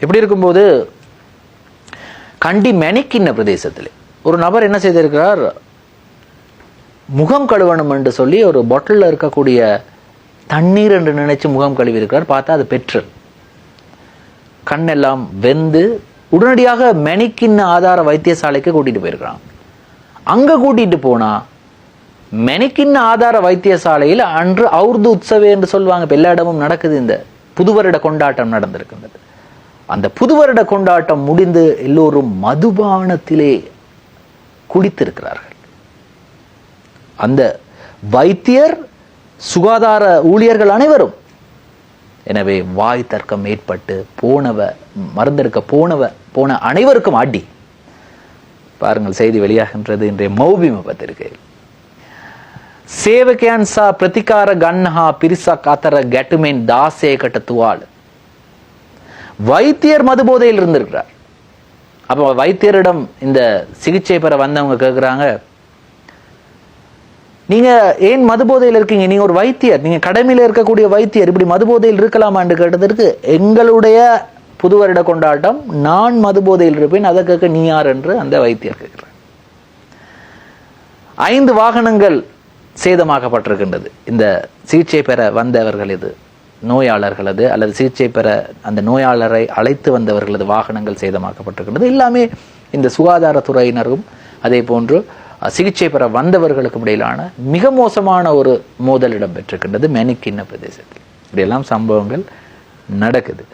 இப்படி இருக்கும்போது கண்டி மெனிக்கின்ன பிரதேசத்தில். ஒரு நபர் என்ன செய்திருக்கிறார்? முகம் கழுவணும் என்று சொல்லி ஒரு பாட்டிலில் இருக்கக்கூடிய தண்ணீர் என்று நினைச்சு முகம் கழுவி இருக்கிறார் பார்த்தா அது பெட்ரோல் கண்ணெல்லாம் வெந்து உடனடியாக மெனிக்கின்ன ஆதார வைத்தியசாலைக்கு கூட்டிட்டு போயிருக்கிறான். அங்கே கூட்டிகிட்டு போனால் மெனிக்கின்ன ஆதார வைத்தியசாலையில் அன்று அவுர்து உற்சவே என்று சொல்லுவாங்க. இப்போ எல்லா இடமும் நடக்குது இந்த புதுவருட கொண்டாட்டம் நடந்திருக்கின்றது. அந்த புது வருட கொண்டாட்டம் முடிந்து எல்லோரும் மதுபானத்திலே குடித்திருக்கிறார்கள். அந்த வைத்தியர் சுகாதார ஊழியர்கள் அனைவரும் எனவே வாய் தர்க்கம் ஏற்பட்டு போனவ மருந்தெடுக்க போனவ போன அனைவருக்கும் ஆட்டி பாருங்கள் செய்தி வெளியாகின்றது இன்றைய மௌபிம பத்திரிகை சேவகியான் சா பிரதிகார கண்ணஹா பிரிசா காத்தர கெட்டுமேன் தாசே கட்டத்துவாள். வைத்தியர் மது போதையில் இருந்திருக்கிறார். அப்போ வைத்தியரிடம் இந்த சிகிச்சை பெற வந்தவங்க கேட்குறாங்க நீங்கள் ஏன் மது போதையில் இருக்கீங்க? நீங்கள் ஒரு வைத்தியர். நீங்கள் கடமையில் இருக்கக்கூடிய வைத்தியர். இப்படி மது போதையில் இருக்கலாமான்னு கேட்டதற்கு எங்களுடைய புது வருட கொண்டாட்டம் நான் மது போதையில் இருப்பேன். அதை கேட்க நீ யார்? என்று அந்த வைத்தியர் கேட்கிறார் ஐந்து வாகனங்கள் சேதமாக்கப்பட்டிருக்கின்றது. இந்த சிகிச்சை பெற வந்தவர்கள் இது. நோயாளர்களது அல்லது சிகிச்சை பெற அந்த நோயாளரை அழைத்து வந்தவர்களது வாகனங்கள் சேதமாக்கப்பட்டிருக்கின்றது. எல்லாமே இந்த சுகாதாரத்துறையினரும் அதே போன்று சிகிச்சை பெற வந்தவர்களுக்கும் இடையிலான மிக மோசமான ஒரு மோதல் இடம்பெற்றிருக்கின்றது. மெனிக்கின்ன பிரதேசத்தில். இப்படியெல்லாம் சம்பவங்கள் நடக்குது.